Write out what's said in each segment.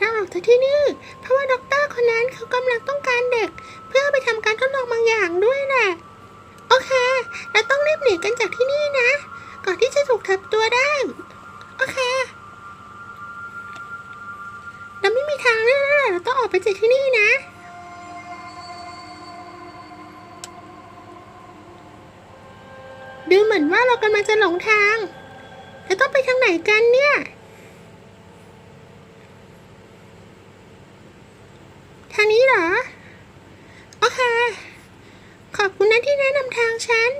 ทาออกจากที่นี่ เพราะว่าด็อกเตอร์คนนั้นเขากำลังต้องการเด็ก เพื่อไปทำการทดลองบางอย่างด้วยแหละโอเค เราต้องรีบหนีกันจากที่นี่นะ ก่อนที่จะถูกทับตัวได้ โอเค เราไม่มีทางเลือกแล้วล่ะเราต้องออกไปจากที่นี่นะดูเหมือนว่าเรากำลังจะหลงทาง แล้วต้องไปทางไหนกันเนี่ยางนี้เหรอ โอเค ขอบคุณนะที่แนะนำทางฉัน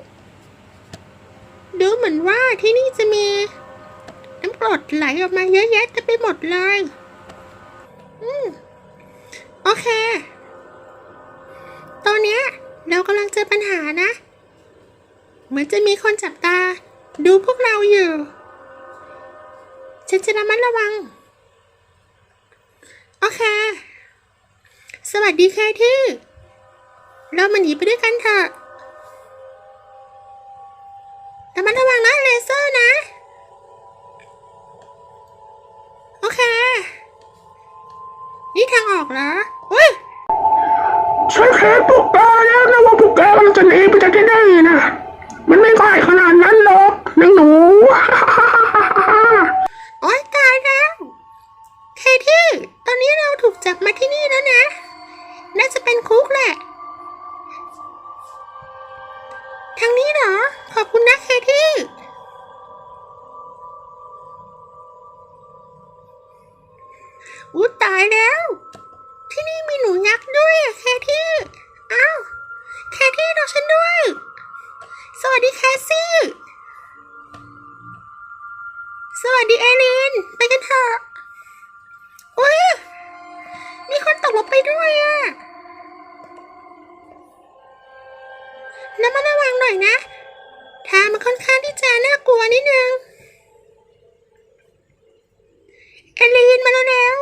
ดูเหมือนว่าที่นี่จะมี น้ำกรดไหลออกมาเยอะแยะเต็มไปหมดเลย อืม โอเค ตอนเนี้ยเรากำลังเจอปัญหานะ เหมือนจะมีคนจับตา ดูพวกเราอยู่ ฉันจะระมัดระวัง โอเค ส วัสดีแคที่เรามาหนีไปด้วยกันเถอะระมัดระวังนะเลเซอร์นะ โอเค นี่ทางออกเหรออุ้ยฉันแค้นพวกแกแล้วนะว่าพวกแกกำลังจะหนีไปจากที่นี่นะ มันไม่ง่ายขนาดนั้นหรอกนางหนู โอ๊ยตายแล้วเคที่ ตอนนี้เราถูกจับมาที่นี่แล้วนะ น่าจะเป็นคุกแหละ ทางนี้เหรอ ขอบคุณนะเคที่อู้ตายแล้ว ที่นี่มีหนูยักษ์ด้วยอะเคที่อ้าวเคที่รอฉันด้วย สวัสดีแคซี่ สวัสดีเอลิน ไปกันเถอะอุ้ย มีคนตกลงไปด้วยอะแล้วมาระวังหน่อยนะทางมันค่อนข้างที่จะน่ากลัวนิดนึงเอลินมาแล้ว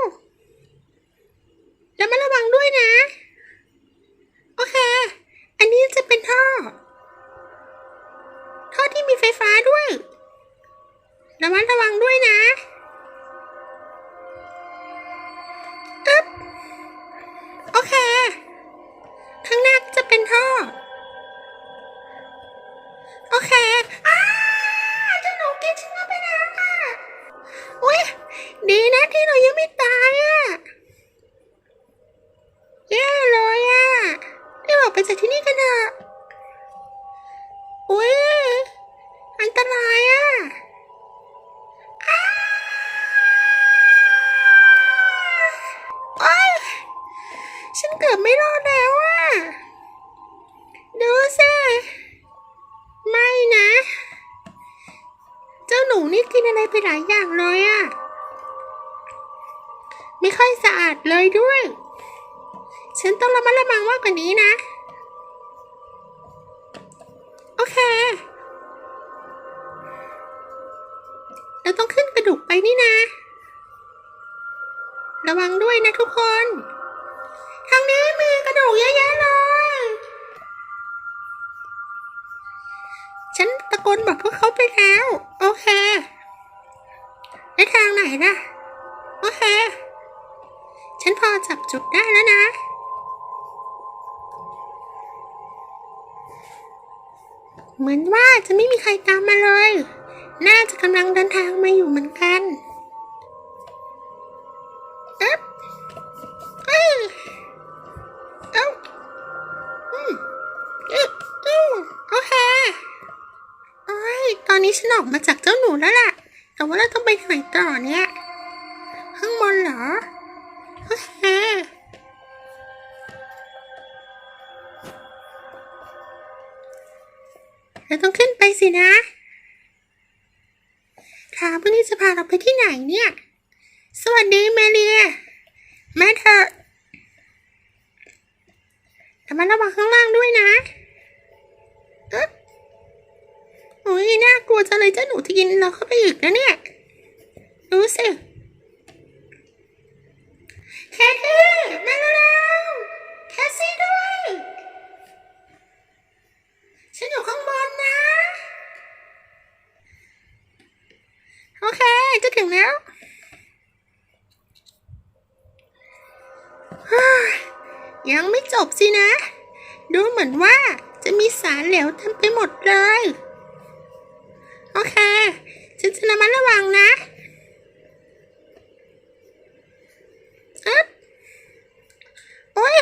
ไปจากที่นี่กันเถอะอุ้ยอันตรายอะอ๊ยฉันเกือบไม่รอดแล้วอะดูสิไม่นะ เจ้าหนูนี่กินอะไรไปหลายอย่างเลยอะไม่ค่อยสะอาดเลยด้วย ฉันต้องระมัดระวังมากกว่านี้นะ เค เราต้องขึ้นกระดูกไปนี่นะ ระวังด้วยนะทุกคน ทางนี้มีกระดูกเยอะแยะเลย ฉันตะโกนบอกพวกเขาไปแล้ว โอเคในทางไหนนะโอเค ฉันพอจับจุดได้แล้วนะ เหมือนว่าจะไม่มีใครตามมาเลย น่าจะกำลังเดินทางมาอยู่เหมือนกันอ๊บเอ้ยเอ้าอืมอึ๊บอึ๊บโอเคโอ้ยตอนนี้ฉันออกมาจากเจ้าหนูแล้วล่ะ แต่ว่าเราต้องไปไหนต่อเนี่ย ข้างบนเหรอ โอเค เราต้องขึ้นไปสินะทางพวกนี้จะพาเราไปที่ไหนเนี่ย สวัสดีเมเลียแม่เธอแต่มันระวังข้างล่างด้วยนะเอ๊ะโอ้ยน่ากลัวจังเลยเจ้าหนูที่กินเราเข้าไปอีกนะเนี่ยดูสิแคทตี้มาแล้วแคสซี่ด้วย แล้วยยังไม่จบสินะ ดูเหมือนว่าจะมีสารเหลวเต็มไปหมดเลย โอเค ฉันจะระมัดระวังนะอ๊บโอ้ย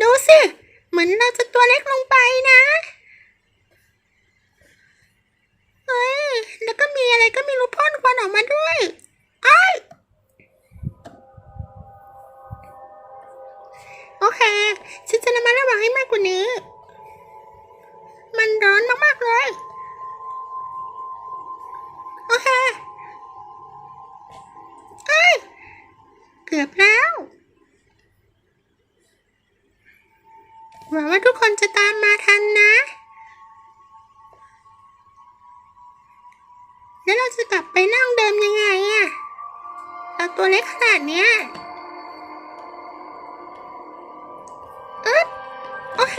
ดูสิ เหมือนเราามมาทันนะ แล้วเราจะกลับไปนั่งเดิมยังไงอะเราตัวเล็กขนาดเนี้ยอึ๊บโอเค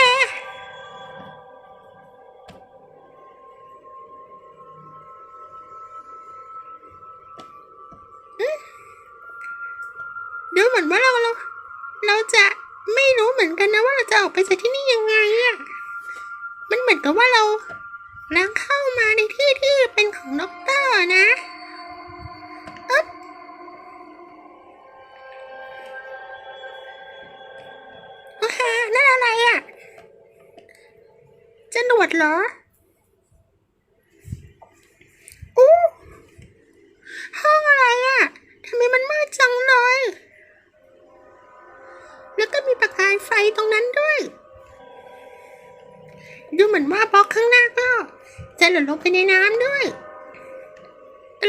ดูเหมือนว่าเราเราเราจะ กันนะว่าเราจะออกไปจากที่นี่ยังไงอะ มันเหมือนกับว่าเราลังเข้ามาในที่ที่เป็นของด็อกเตอร์นะอึ๊บโอเคนั่นอะไรอะจะหนวดเหรอ เหมือนว่าบล็อกข้างหน้าก็ จะหล่นลงไปในน้ำด้วย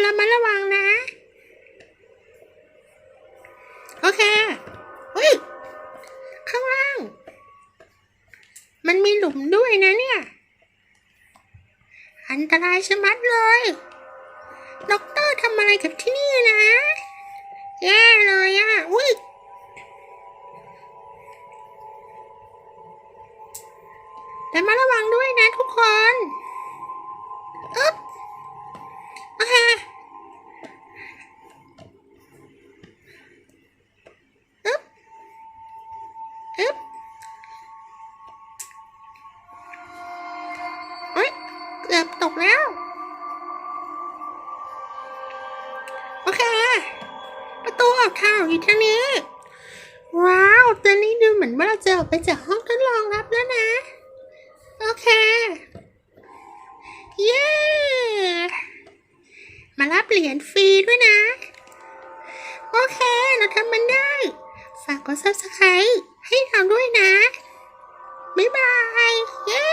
ระมัดระวังนะ โอเคเฮ้ย ข้างล่าง มันมีหลุมด้วยนะเนี่ย อันตรายชะมัดเลยด็อกเตอร์ทำอะไรกับที่นี่นะ แย่เลยอะ อุ้ย แต่มาระวังด้วยนะทุกคนอึ๊บโอเคอึ๊บอึ๊บเฮ้ยเกือบตกแล้ว โอเค ประตูออกทางอยู่ทางนี้ ว้าว ตอนนี้ดูเหมือนว่าเราจะออกไปจากห้องทดลองรับแล้วนะ โอเค เย้ มารับเหรียญฟรีด้วยนะ โอเค เราทำมันได้ ฝากกด subscribe ให้เราด้วยนะ บ๊ายบาย เย้